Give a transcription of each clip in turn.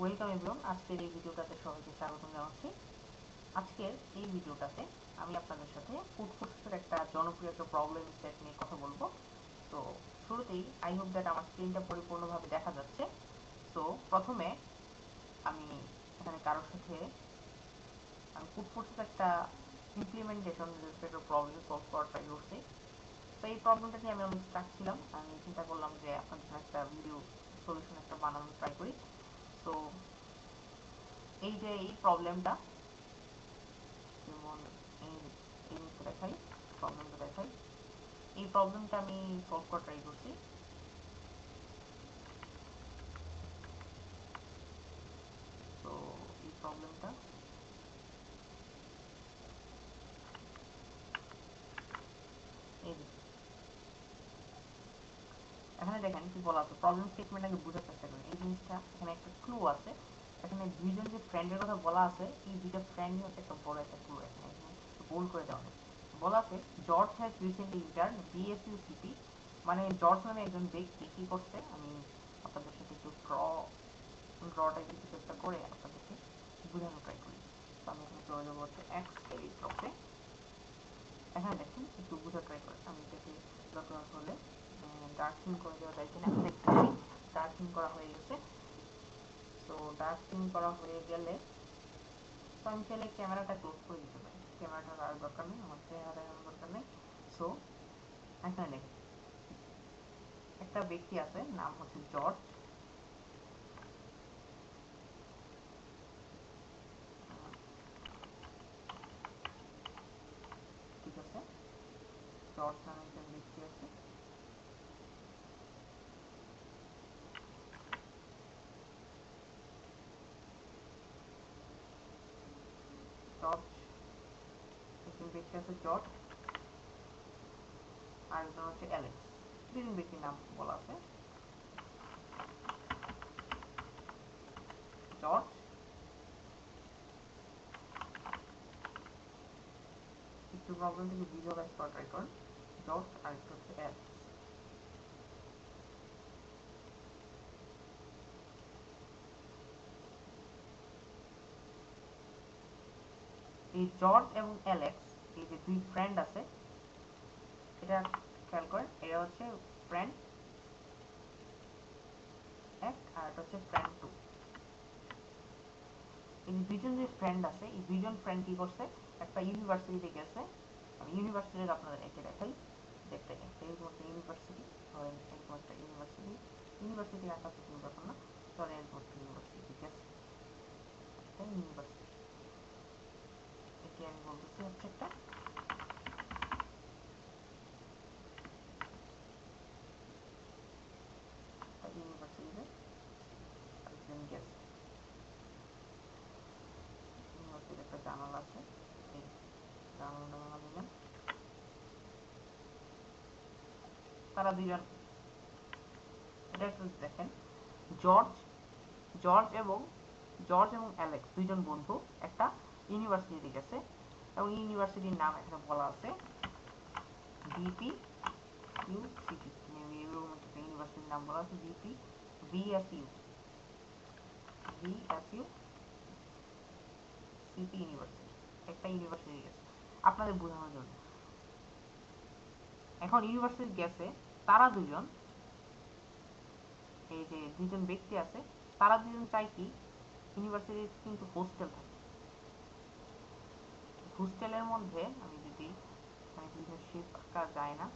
Welcome everyone আজকের এই ভিডিওটাতে সবাইকে স্বাগতম জানাচ্ছি। আজকের এই ভিডিওটাতে আমি আপনাদের সাথে ফুডফোর্সের একটা জনপ্রিয় একটা প্রবলেম সেট নিয়ে কথা বলব। তো শুরুতেই আই হোপ দ্যাট আমার স্ক্রিনটা পরিপূর্ণভাবে দেখা যাচ্ছে। তো প্রথমে আমি এখানে কারোর সাথে আমি ফুডফোর্সের একটা ইমপ্লিমেন্টেশন রিলেটেড প্রবলেম সলভ করার ট্রাই করছি। তো এই প্রবলেমটা নিয়ে আমি অনেক স্টাক ছিলাম। আমি চিন্তা করলাম যে আপনাদের একটা ভিডিও সলিউশন একটা বানানোর ট্রাই করি। তো এই যে এই প্রবলেমটা যেমন এই দেখাই প্রবলেমটা দেখাই। এই প্রবলেমটা আমি সলভ করার ট্রাই করছি তো এই প্রবলেমটা এই এখানে দেখেন কি বলা আছে প্রবলেম স্টেটমেন্ট আগে বোঝার চেষ্টা করেন এই জিনিসটা এখানে একটা ক্লু আছে। এখানে দুইজন যে ফ্রেন্ডের কথা বলা আছে, এই দুইটা ফ্রেন্ডই হচ্ছে একটা বড় একটা ক্লু এখানে। বোল করে দেওয়া হয় বলা আছে George has recently intern BSU CP মানে জর্জ নামে একজন ব্যক্তি কি করছে? আমি আপনাদের সাথে একটু ড্র ড্রটা কিছু একটা করে আপনাদেরকে বোঝানো ট্রাই করি। তো আমি এখানে চলে যাব হচ্ছে এক্স এলিট্রপে এখানে দেখেন, একটু বোঝা ট্রাই করে আমি এটাকে দরকার হলে ডার্কিং করে দেওয়া যায় কিনা দেখতে পারি ডার্কিং করা হয়ে গেছে। তো ডার্কিং করা হয়ে গেলে তো আমি চাইলে ক্যামেরাটা ক্লোজ করে দিতে পারি। ক্যামেরাটা আর দরকার নেই, আমার চেহারা দরকার নেই। সো এখানে দেখেন একটা ব্যক্তি আছে, নাম হচ্ছে জর্জ। ঠিক আছে? জর্জ নামে একজন ব্যক্তি আছে জর্জ একজন ব্যক্তি আছে জর্জ আর একজন হচ্ছে অ্যালেক্স দুজন ব্যক্তির নাম বলা আছে। জর্জ একটু প্রবলেম থেকে ভিজুয়ালাইজ করা ট্রাই করেন। জর্জ আর একটু হচ্ছে অ্যালেক্স এই জর্জ এবং অ্যালেক্স এই যে দুই ফ্রেন্ড আছে, এটা খেয়াল করেন এটা হচ্ছে ফ্রেন্ড এক আর এটা হচ্ছে ফ্রেন্ড টু এই দুইজন যে ফ্রেন্ড আছে, এই দুইজন ফ্রেন্ড কি করছে, একটা ইউনিভার্সিটিতে গেছে। আমি ইউনিভার্সিটিতে আপনাদের একে দেখাই। দেখতে এরকম একটা ইউনিভার্সিটি এরকম একটা ইউনিভার্সিটি ইউনিভার্সিটি আঁকা তো কোনো ব্যাপার না। ধরেন এরকম একটা ইউনিভার্সিটি গেছে একটা ইউনিভার্সিটি এটি আমি বলতেছি হচ্ছে একটা? জানালা তারা একটু দেখেন। জর্জ জর্জ এবং জর্জ এবং অ্যালেক্স, দুইজন বন্ধু। একটা ইউনিভার্সিটিতে গেছে এবং ইউনিভার্সিটির নাম এখানে বলা আছে। বিপি ইউ সিটি এরকম একটা ইউনিভার্সিটির নাম বলা আছে BP VSU VSU city university একটা ইউনিভার্সিটি গেছে আপনাদের বোঝানোর জন্য। এখন ইউনিভার্সিটি গেছে, তারা দুজন। এই যে দুজন ব্যক্তি আছে, তারা দুজন চাই কি? ইউনিভার্সিটির কিন্তু হোস্টেল থাকে। হোস্টেলের মধ্যে আমি যদি শেপ আঁকা যায় না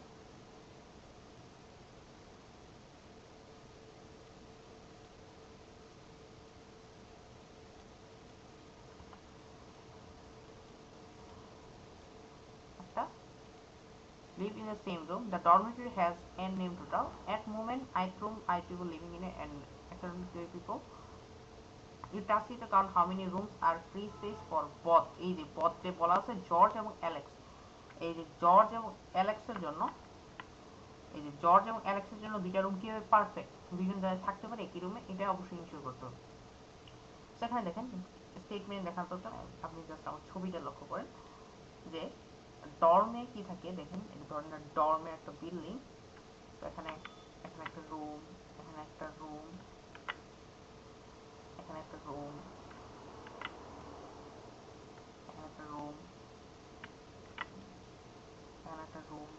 live in the same room. The dormitory has n name total. At moment, I room, I people living in a n according to people. It to count how many rooms are free space for both. এই যে যে বলা আছে George এবং Alex এই যে George এবং অ্যালেক্সের জন্য, এই যে জর্জ এবং অ্যালেক্সের জন্য দুইটা রুম কীভাবে পারফেক্ট দুইজন যারা থাকতে পারে একই রুমে এটা অবশ্যই ইনশিওর করতে হবে। সেখানে দেখেন স্টেটমেন্ট দেখার দরকার আপনি জাস্ট আমার ছবিটা লক্ষ্য করেন, যে ডর্মে কি থাকে, দেখেন ধরেন ডর্মে একটা বিল্ডিং তো এখানে এখানে একটা রুম এখানে একটা রুম এখানে একটা রুম এখানে একটা রুম এখানে একটা রুম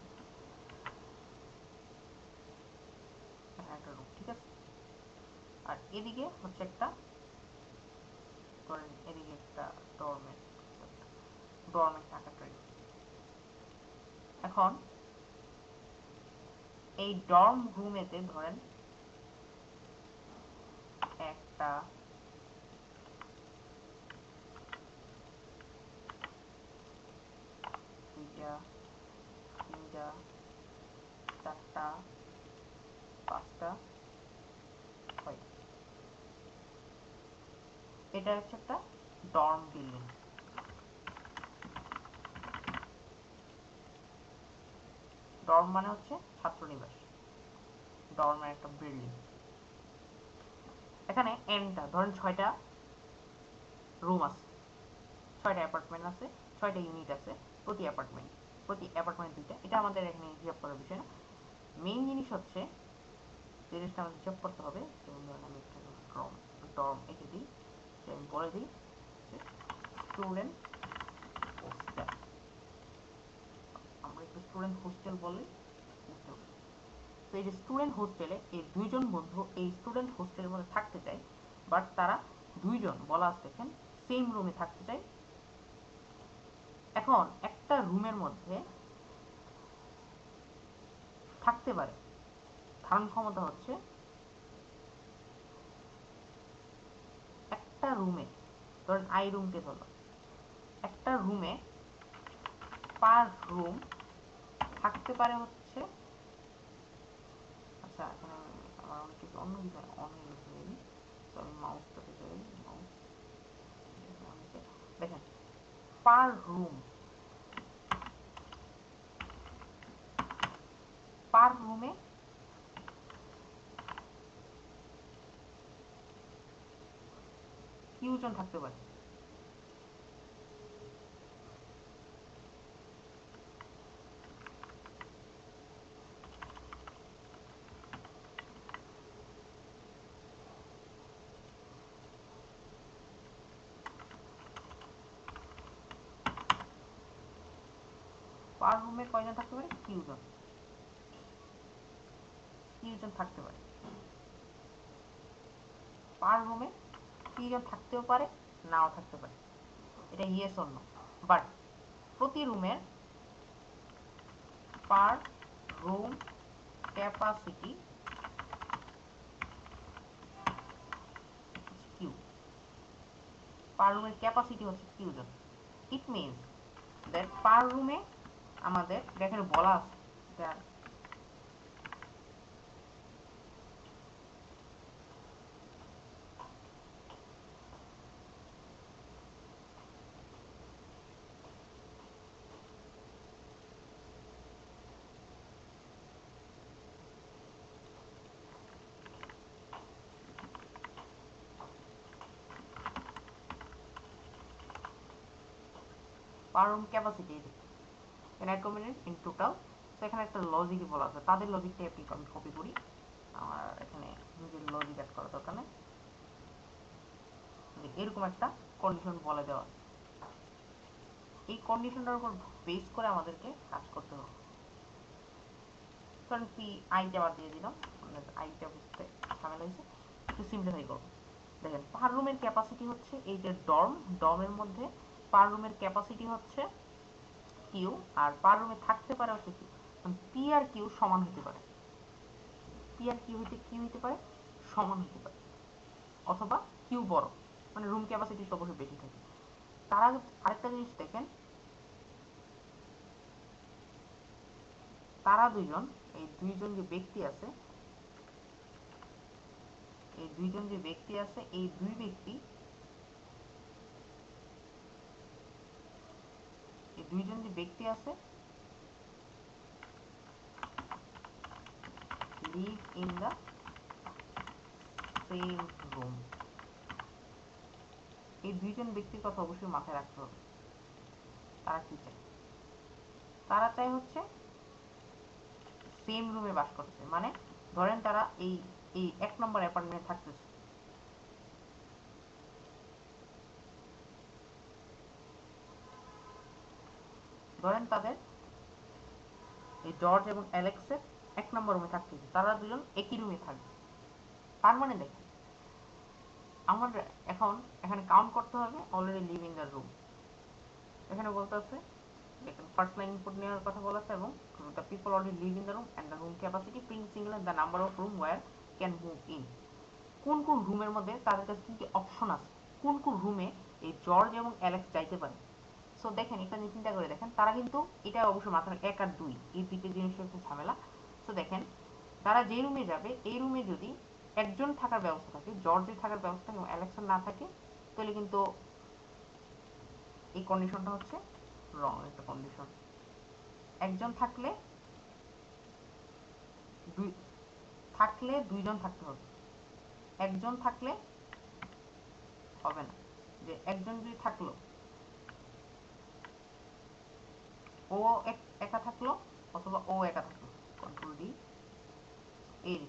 এখানে একটা রুম ঠিক আছে আর এদিকে হচ্ছে একটা ধরেন এদিকে একটা ডরমেট ডরমেট আকারটা এখন এই ডর্ম রুমেতে ধরেন একটা দুইটা তিনটা পাঁচটা, ছয়টা। এটা হচ্ছে একটা ডর্ম বিল্ডিং ডর্ম মানে হচ্ছে ছাত্রনিবাস। ডর্মের একটা বিল্ডিং এখানে এনটা ধরেন ছয়টা রুম আছে। ছয়টা অ্যাপার্টমেন্ট আছে, ছয়টা ইউনিট আছে, প্রতি অ্যাপার্টমেন্ট প্রতি অ্যাপার্টমেন্ট দুইটা। এটা আমাদের এখানে হিসাব করার বিষয় না। মেইন জিনিস হচ্ছে যে জিনিসটা আমাদের হিসাব করতে হবে। যেমন ধরেন আমি একটা ডর্ম ডর্ম এঁকে দিই যে আমি বলে দিই স্টুডেন্ট হোস্টেল আমরা একটু স্টুডেন্ট হোস্টেল বলে পারি তো এই যে স্টুডেন্ট হোস্টেলে এই দুইজন বন্ধু এই স্টুডেন্ট হোস্টেলের মধ্যে থাকতে চায় বাট তারা দুইজন, বলা আছে দেখেন সেম রুমে থাকতে চায়। এখন একটা রুমের মধ্যে থাকতে পারে। ধারণ ক্ষমতা হচ্ছে একটা রুমে, ধরেন আই রুমকে ধরো একটা রুমে পার রুম থাকতে পারে হচ্ছে আচ্ছা এখানে আমার অনেক কিছু, অন্য কিছু অন হয়ে গেছে মেবি তো আমি মাউসটাতে যাই মাউস দেখেন পার রুম পার রুমে কিউজন থাকতে পারে। পার রুমে কয়জন থাকতে পারে? কিউজন কিউজন থাকতে পারে। পার রুমে কিউজন থাকতেও পারে, নাও থাকতে পারে। এটা ইয়েস অন্য বাট প্রতি রুমের per room capacity Q per রুমের ক্যাপাসিটি হচ্ছে কিউজন ইট মিনস দ্যাট পার রুমে আমাদের এখানে বলা আছে per room capacity recommended in total তো এখানে একটা লজিকই বলা আছে। তাদের লজিকটা আপনি আমি কপি করি। আমার এখানে নিজের লজিক অ্যাড করা দরকার নেই। এরকম একটা কন্ডিশন বলে দেওয়া এই কন্ডিশনটার উপর বেস করে আমাদেরকে কাজ করতে হবে। কারণ পি আইটা আবার দিয়ে দিলাম। আইটা বুঝতে ঝামেলা হয়েছে। একটু সিম্পলিফাই করব। দেখেন পার রুমের ক্যাপাসিটি হচ্ছে এই যে ডর্ম ডর্মের মধ্যে পার রুমের ক্যাপাসিটি হচ্ছে কিউ আর পার রুমে থাকতে পারে হচ্ছে কিউ পি আর কিউ সমান হতে পারে। পি আর কিউ হইতে কিউ হইতে পারে, সমান হতে পারে। অথবা কিউ বড় মানে রুম ক্যাপাসিটি অবশ্যই বেশি থাকে। তারা আরেকটা জিনিস দেখেন। তারা দুইজন, এই দুইজন যে ব্যক্তি আছে, এই দুইজন যে ব্যক্তি আছে, এই দুই ব্যক্তি এই দুইজন যে ব্যক্তি আছে। Live in the same room এই দুইজন ব্যক্তির কথা অবশ্যই মাথায় রাখতে হবে। তারা কি চায়? তারা চায় হচ্ছে সেম রুমে বাস করতে। মানে ধরেন তারা এই এই এক নম্বর অ্যাপার্টমেন্টে থাকতেছে। ধরেন তাদের এই জর্জ এবং অ্যালেক্সের এক নম্বর রুমে থাকতে তারা দুজন একই রুমে থাকবে। তার মানে দেখেন। আমার এখন, এখানে কাউন্ট করতে হবে already live in the room এখানে বলতে আছে, দেখেন ফার্স্ট লাইন ইনপুট নেওয়ার কথা বলা এবং the people already live in the room and the room capacity print singular the number of room where can move in কোন কোন রুমের মধ্যে তাদের কাছে কি কি অপশন আছে? কোন কোন রুমে এই জর্জ এবং অ্যালেক্স যাইতে পারে? সো দেখেন, এটা নিয়ে চিন্তা করে দেখেন, তারা কিন্তু এটা অবশ্যই মাথায় এক আর দুই, এই দুইটা জিনিসের একটু ঝামেলা। সো দেখেন, তারা যে রুমে যাবে, এই রুমে যদি একজন থাকার ব্যবস্থা থাকে, জর্জের থাকার ব্যবস্থা এবং অ্যালেক্সের না থাকে, তাহলে কিন্তু এই কন্ডিশনটা হচ্ছে রং একটা কন্ডিশন একজন থাকলে দুই, থাকলে দুইজন থাকতে হবে। একজন থাকলে হবে না। যে একজন যদি থাকল ও একা থাকল অথবা ও একা থাকল। কন্ট্রোল ডি এই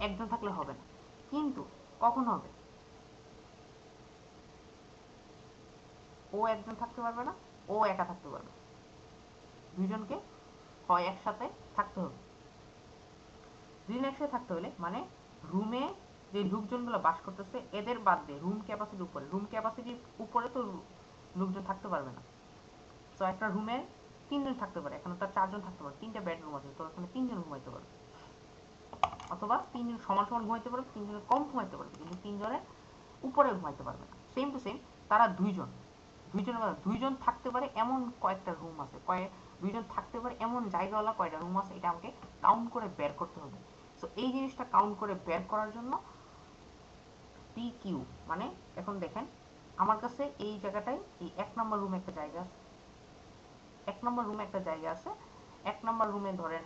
একজন থাকলে হবে না। কিন্তু কখন হবে? ও একজন থাকতে পারবে না, ও একা থাকতে পারবে দুইজনকে হয় একসাথে থাকতে হবে। দুজন একসাথে থাকতে হলে মানে রুমে যে লোকজনগুলো বাস করতেছে, এদের বাদ দিয়ে রুম ক্যাপাসিটির উপরে। রুম ক্যাপাসিটির উপরে তো লোকজন থাকতে পারবে না। তো একটা রুমে তিনজন থাকতে পারে। এখানে তার চারজন থাকতে পারে। তিনটা বেডরুম আছে। তো এখানে তিনজন ঘুমাইতে পারে অথবা তিনজন সমান সমান ঘুমাইতে পারবে তিনজনের কম ঘুমাইতে পারবে, কিন্তু তিনজনের উপরে ঘুমাইতে পারবে না। সেম টু সেম তারা দুইজন। দুইজনের মধ্যে দুইজন থাকতে পারে এমন কয়েকটা রুম আছে। কয়েক দুইজন থাকতে পারে এমন জায়গাওয়ালা কয়টা রুম আছে, এটা আমাকে কাউন্ট করে বের করতে হবে। সো এই জিনিসটা কাউন্ট করে বের করার জন্য পি কিউ মানে এখন দেখেন, আমার কাছে এই জায়গাটায় এই এক নম্বর রুমে একটা জায়গা আছে। এক নম্বর রুমে একটা জায়গা আছে। এক নম্বর রুমে ধরেন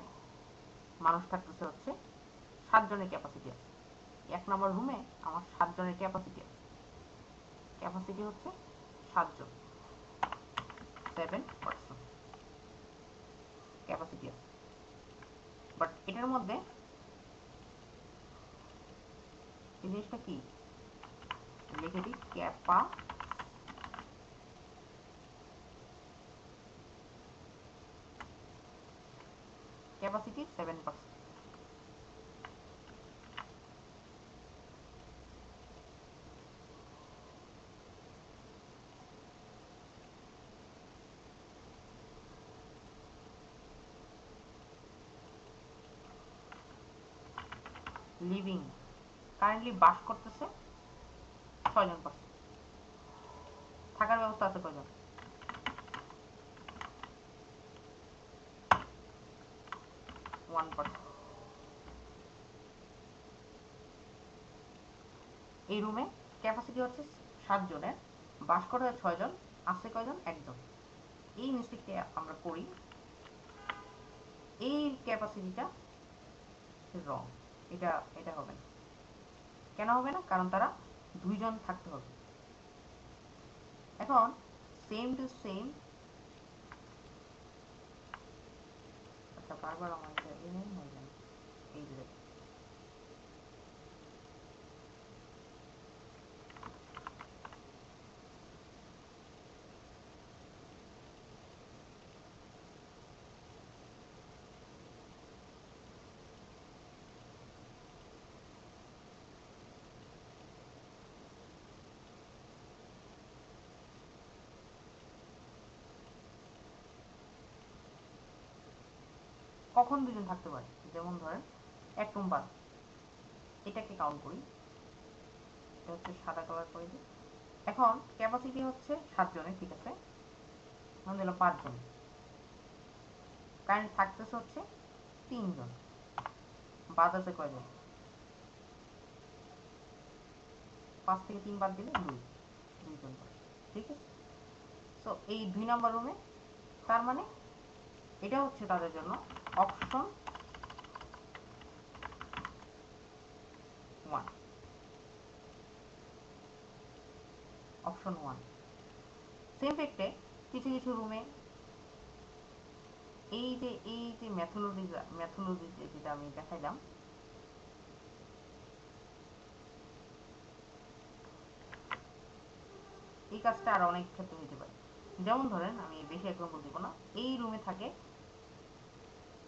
মানুষ থাকতেছে হচ্ছে সাতজনের ক্যাপাসিটি আছে। এক নম্বর রুমে আমার সাতজনের ক্যাপাসিটি আছে। ক্যাপাসিটি হচ্ছে সাতজন। সেভেন পার্সেন্ট ক্যাপাসিটি আছে। বাট এটার মধ্যে জিনিসটা কি? লিখে দিই Kappa capacity seven percent living currently বাস করতেছে ছয়জন পার্সেন্ট থাকার ব্যবস্থা আছে কয়জন? ওয়ান পার্সেন্ট এই রুমে ক্যাপাসিটি হচ্ছে সাত জনের বাস করে ছয়জন আছে কয়জন একজন এই মিস্টেকটি আমরা করি। এই ক্যাপাসিটিটা রং এটা এটা হবে না। কেন হবে না? কারণ তারা দুইজন থাকতে হবে। এখন সেম টু সেম আচ্ছা বারবার আমার এই নেই কখন দুজন থাকতে পারে? যেমন ধরেন, এক রুম বাদ। এটাকে কাউন্ট করি। এটা হচ্ছে সাদা কালার করে দিই। এখন ক্যাপাসিটি হচ্ছে সাতজনের ঠিক আছে? এখন দিল পাঁচজন কারেন্ট থাকতেছে হচ্ছে তিনজন বাদ আছে কয়জন? পাঁচ থেকে তিন বাদ দিলে দুই। দুইজন ঠিক আছে? তো এই দুই নাম্বার রুমে তার মানে এটা হচ্ছে তাদের জন্য option one. Option one. Same ফেক্টে কিছু কিছু রুমে এই যে এই যে ম্যাথোলজি ম্যাথোলজি যেটা আমি দেখাইলাম, এই কাজটা আর অনেক ক্ষেত্রে হইতে পারে। যেমন ধরেন, আমি বেশি এক্সাম্পল দিব না। এই রুমে থাকে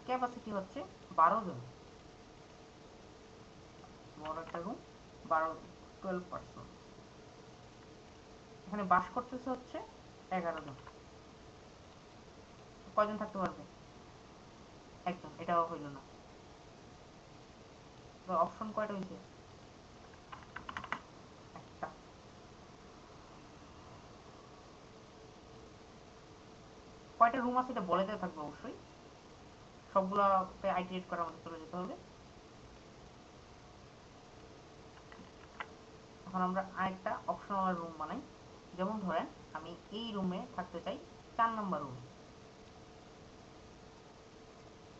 ক্যাপাসিটি হচ্ছে বারো জন। বড় একটা রুম বারো টুয়েলভ পার্সেন্ট এখানে বাস করতেছে হচ্ছে এগারো জন। কয়জন থাকতে পারবে? একজন, এটাও হইল না। অপশন কয়টা হয়েছে কয়টা রুম আছে এটা বলে দেওয়া থাকবে অবশ্যই। সবগুলোতে আইটিরেট করে আমাদের চলে যেতে হবে। এখন আমরা আরেকটা অপশনাল রুম বানাই। যেমন ধরেন, আমি এই রুমে থাকতে চাই চার নম্বর রুম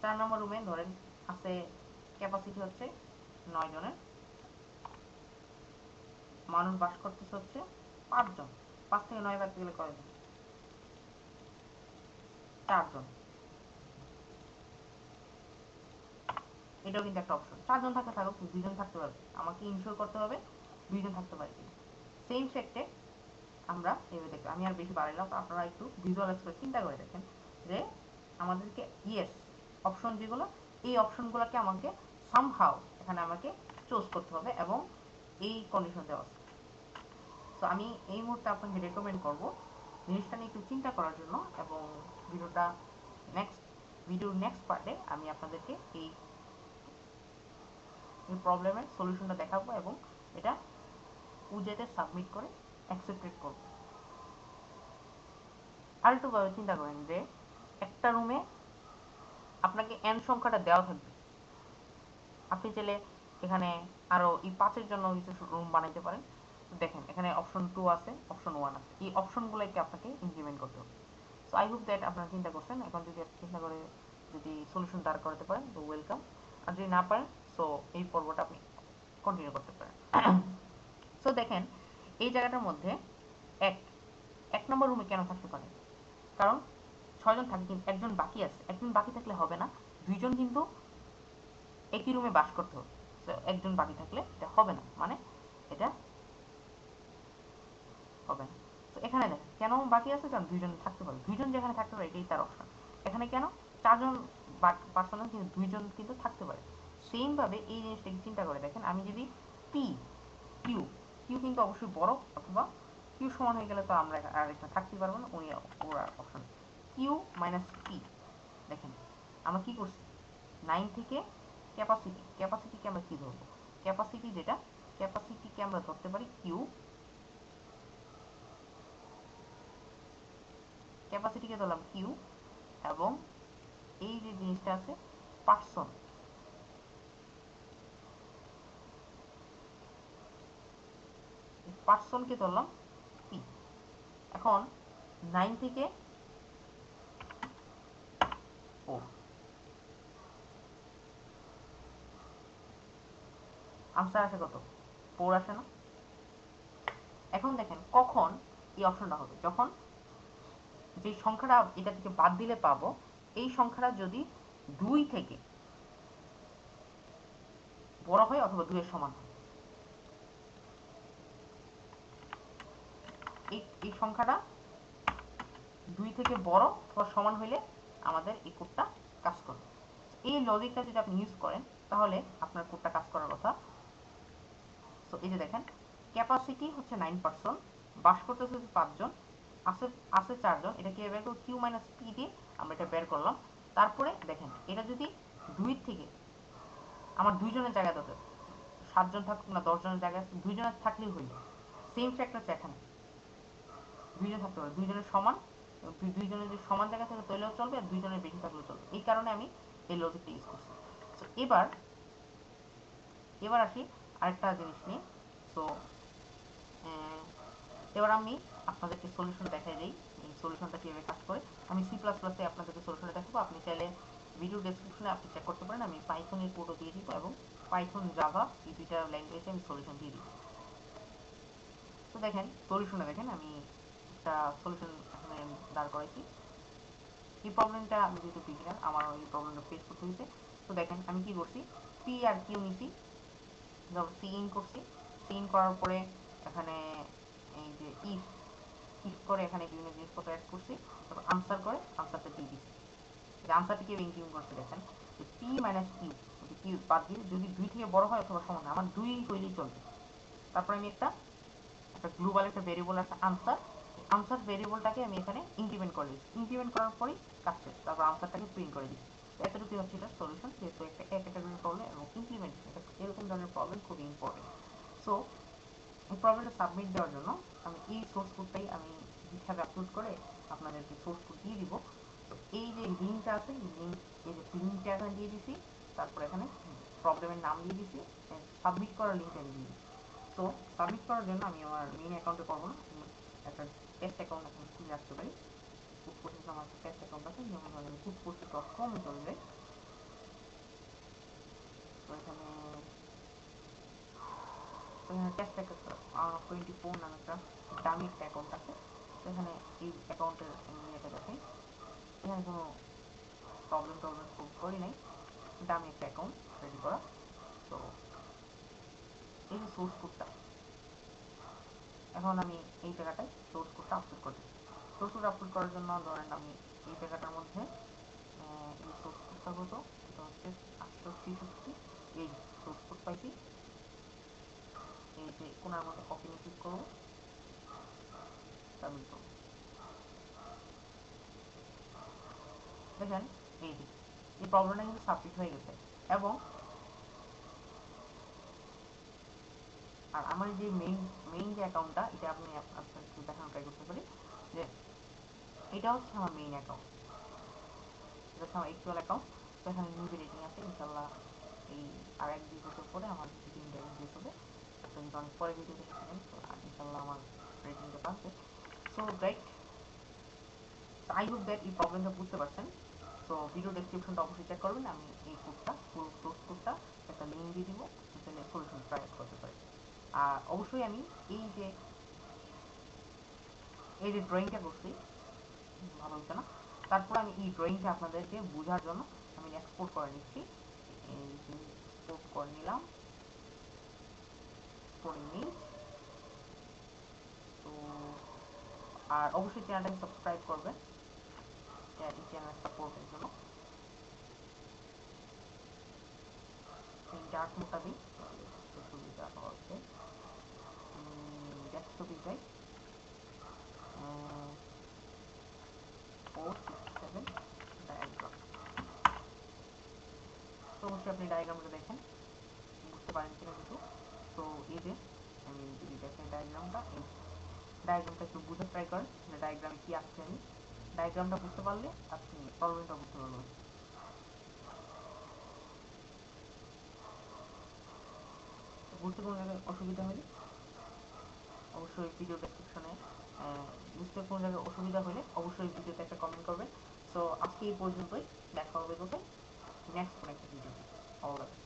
চার নম্বর রুমে ধরেন আছে ক্যাপাসিটি হচ্ছে নয় জনের। মানুষ বাস করতেছে হচ্ছে পাঁচজন পাঁচ থেকে নয় বাড়তে গেলে কয়জন চারজন এটাও কিন্তু একটা অপশন চারজন থাকতে থাকুক দুজন থাকতে পারবে। আমাকে ইনশোর করতে হবে, দুইজন থাকতে পারে কিনা সেম ফ্যাক্টে আমরা এভাবে দেখব আমি আর বেশি বাড়াইলাম আপনারা একটু ভিজুয়াল এক্সপ্রেস চিন্তা করে দেখেন যে আমাদেরকে ইয়েস অপশন যেগুলো, এই অপশনগুলোকে আমাকে সামহাও এখানে আমাকে চুজ করতে হবে এবং এই কন্ডিশন দেওয়া আছে। তো আমি এই মুহূর্তে আপনাকে রেকমেন্ড করব জিনিসটা নিয়ে একটু চিন্তা করার জন্য এবং ভিডিওটা নেক্সট ভিডিওর নেক্সট পার্টে আমি আপনাদেরকে এই এই প্রবলেমের সলিউশনটা দেখাবো এবং এটা উজেতে সাবমিট করে অ্যাকসেপ্টেড করব। আরেকটুভাবে চিন্তা করেন যে একটা রুমে আপনাকে এন সংখ্যাটা দেওয়া থাকবে। আপনি চাইলে এখানে আরও এই পাঁচের জন্য কিছু রুম বানাইতে পারেন। দেখেন, এখানে অপশন টু আছে অপশন ওয়ান আছে। এই অপশনগুলোকে আপনাকে ইমপ্লিমেন্ট করতে হবে। সো আই হোপ দ্যাট আপনারা চিন্তা করছেন। এখন যদি চিন্তা করে যদি সলিউশন দাঁড় করাতে পারেন, তো ওয়েলকাম আর যদি না পারেন সো এই পর্বটা আপনি কন্টিনিউ করতে পারেন। সো দেখেন, এই জায়গাটার মধ্যে এক এক নম্বর রুমে কেন থাকতে পারে? কারণ ছয়জন থাকে, কিন্তু একজন বাকি আছে। একজন বাকি থাকলে হবে না, দুইজন কিন্তু একই রুমে বাস করতে হবে। একজন বাকি থাকলে এটা হবে না মানে এটা হবে না। তো এখানে দেখেন, কেন বাকি আছে? কারণ দুইজন থাকতে পারে দুইজন যেখানে থাকতে পারে, এটাই তার অপশন এখানে কেন? চারজন পার্সোনাল কিন্তু দুইজন কিন্তু থাকতে পারে। সেম ভাবে এই জিনিসটাকে চিন্তা করে দেখেন। আমি যদি পি কিউ কিউ কিন্তু অবশ্যই বড় অথবা কিউ সমান হয়ে গেলে তো আমরা আর এখানে থাকতে পারব না, উনি ওরা অপশন কিউ মাইনাস পি দেখেন, আমরা কি করছি? নাইন থেকে ক্যাপাসিটি ক্যাপাসিটিকে আমরা কি ধরবো? ক্যাপাসিটি যেটা ক্যাপাসিটিকে আমরা ধরতে পারি কিউ ক্যাপাসিটিকে ধরলাম কিউ এবং এই যে জিনিসটা আছে পার্সন পার্সনকে ধরলাম পি। এখন নাইন থেকে ও আনসার আসে কত? ফোর আসে না? এখন দেখেন কখন এই অপশনটা হবে। যখন যে সংখ্যাটা এটা থেকে বাদ দিলে পাবো, এই সংখ্যাটা যদি দুই থেকে বড় হয় অথবা দুইয়ের সমান হয়। এই সংখ্যাটা দুই থেকে বড় অথবা সমান হইলে আমাদের এই কোডটা কাজ করবে। এই লজিকটা যদি আপনি ইউজ করেন, তাহলে আপনার কোডটা কাজ করার কথা। তো এই যে দেখেন ক্যাপাসিটি হচ্ছে নাইন পার্সেন্ট বাস করতেছে পাঁচজন, আছে আছে চারজন, এটা কি বের করব? কিউ মাইনাস পি দিয়ে আমরা এটা বের করলাম। তারপরে দেখেন, এটা যদি দুই থেকে, আমার দুইজনের জায়গা দরকার সাতজন থাকুক না দশজনের জায়গায়, দুইজনের থাকলেই হইল। সেম ফ্যাক্টর হচ্ছে এখানে। দুইজন থাকতে পারে দুইজনের সমান, দুইজনের যদি সমান জায়গা থাকে তাহলেও চলবে, আর দুইজনের বেশি থাকলেও চলবে। এই কারণে আমি এই লজিকটা ইউজ করছি। তো এবার এবার আসি আরেকটা জিনিস নিয়ে। সো এবার আমি আপনাদেরকে সলিউশন দেখাই দিই। এই সলিউশনটা কীভাবে কাজ করে। আমি সি প্লাস প্লাসে আপনাদেরকে সলিউশনটা দেখাবো। আপনি চাইলে ভিডিও ডেসক্রিপশনে আপনি চেক করতে পারেন। আমি পাইথনের কোডও দিয়ে দিব এবং পাইথন জাভা এই দুইটা ল্যাঙ্গুয়েজে আমি সলিউশন দিয়ে দিব। তো দেখেন সলিউশনে দেখেন, আমি একটা সলিউশন এখানে দাঁড় করাইছি। এই প্রবলেমটা আমি যেহেতু বিগিনার আমার এই প্রবলেমটা ফেস করতে হয়েছে তো দেখেন, আমি কি করছি? পি আর কিউ নিছি। সি ইন করছি। সি ইন করার পরে এখানে এই যে ইফ ইফ করে এখানে বিভিন্ন জিনিসপত্র অ্যাড করছি। তারপর আনসার করে আনসারটা দিয়ে দিচ্ছি আনসারটা কেউ ইনক্লুড করতে দেখেন? যে পি মাইনাস কিউ কিউ বাদ দিয়ে যদি দুই থেকে বড় হয় অথবা সমান আমার দুই হইলেই চলবে। তারপর আমি একটা একটা গ্লোবাল একটা ভেরিয়েবল একটা আনসার আনসার ভেরিয়েবলটাকে আমি এখানে ইনক্রিমেন্ট করে দিচ্ছি। ইনক্রিমেন্ট করার পরেই কাজ শেষ। তারপর আনসারটাকে প্রিন্ট করে দিচ্ছি। এতটুকু হচ্ছে এটা সলিউশন যেহেতু একটা এক ক্যাটাগরির প্রবলেম এবং ইমপ্লিমেন্টেশন এরকম ধরনের প্রবলেম খুবই ইম্পর্টেন্ট সো এই প্রবলেমটা সাবমিট দেওয়ার জন্য আমি এই সোর্স কোডটাই আমি গিটহাবে আপলোড করে আপনাদেরকে সোর্স কোড দিয়ে দিব। তো এই যে লিঙ্কটা আছে লিঙ্ক এই যে লিঙ্কটা এখানে দিয়ে দিছি, তারপর এখানে প্রবলেমের নাম দিয়ে দিছি সাবমিট করার লিঙ্কটা দিয়ে দিছি সো সাবমিট করার জন্য আমি আমার মেইন অ্যাকাউন্টে করব না। আমি একটা টেস্ট অ্যাকাউন্ট এখন খুলে রাখতে পারি ফুড প্রসেস আমার টেস্ট অ্যাকাউন্ট আছে যেমন আমি ফুড প্রসেস ডট কমে চলে যাই তো এখানে এখানে টেস্ট অ্যাকাউন্ট টোয়েন্টি ফোর নামে একটা দামি একটা অ্যাকাউন্ট আছে তো এখানে এই অ্যাকাউন্টের আমি দেখাই এখানে কোনো প্রবলেম টবলেম সলভ করি নাই দামি একটা অ্যাকাউন্ট রেডি করা তো এই সোর্স কোডটা এখন আমি এই জায়গাটায় সোর্স কোডটা আপলোড করতে সোর্স কোড আপলোড করার জন্য ধরেন আমি এই জায়গাটার মধ্যে এই সোর্স কোডটা হতো এটা হচ্ছে আটশো ছেষট্টি এই সোর্স কোড পাইছি। এই যে কোনার মধ্যে কপি নিয়ে ক্লিক করব সাবমিট করব। দেখেন, এই যে, এই প্রবলেমটা কিন্তু সাবমিট হয়ে গেছে। এবং আর আমার যে মেইন মেইন যে অ্যাকাউন্টটা এটা আপনি আপনাকে দেখানো ট্রাই করতে পারি যে এটা হচ্ছে আমার মেইন অ্যাকাউন্ট এটা হচ্ছে আমার অ্যাকচুয়াল অ্যাকাউন্ট তো এখানে নিউজ রেটিং আছে ইনশাল্লাহ এই আর এক দুই বছর পরে আমার রেটিংটা ইনক্রিজ হবে। তো কিন্তু অনেক পরে ভিডিও দেখেছিলেন তো ইনশাল্লাহ আমার রেটিংটা বাড়বে so right I hope that এই প্রবলেমটা বুঝতে পারছেন। সো ভিডিও ডেসক্রিপশনটা অবশ্যই চেক করবেন। আমি এই কোডটা ফুল সোর্স কোডটা একটা লিঙ্ক দিয়ে দিব তাহলে সলিউশন ট্রাই করতে পারি আর অবশ্যই আমি এই যে এই যে ড্রয়িংটা করছি, ভালো হচ্ছে না। তারপর আমি এই ড্রয়িংটা আপনাদেরকে বোঝার জন্য আমি এক্সপোর্ট করে নিচ্ছি। এক্সপোর্ট করে নিলাম। তো, আর অবশ্যই চ্যানেলটাকে সাবস্ক্রাইব করবেন। এই চ্যানেল সাপোর্টের জন্য। এই ডার্ক সুবিধা 125 uh, or 67 diagram. তো অবশ্যই আপনি ডায়াগ্রামটা দেখেন বুঝতে পারেন কিনা কিছু তো এই যে আমি যদি দেখেন ডায়াগ্রামটা এই ডায়াগ্রামটা একটু বুঝে ট্রাই করেন ডায়াগ্রামে কি আসছে আমি ডায়াগ্রামটা বুঝতে পারলে আপনি প্রবলেমটা বুঝতে পারবেন বুঝতে কোনো জায়গায় অসুবিধা হলে অবশ্যই ভিডিও ডেসক্রিপশনে বুঝতে কোনো জায়গায় অসুবিধা হলে অবশ্যই ভিডিওতে একটা কমেন্ট করবেন। সো আজকে এই পর্যন্তই। দেখা হবে কোথায় নেক্সট কোনো একটা ভিডিওতে অল দ্য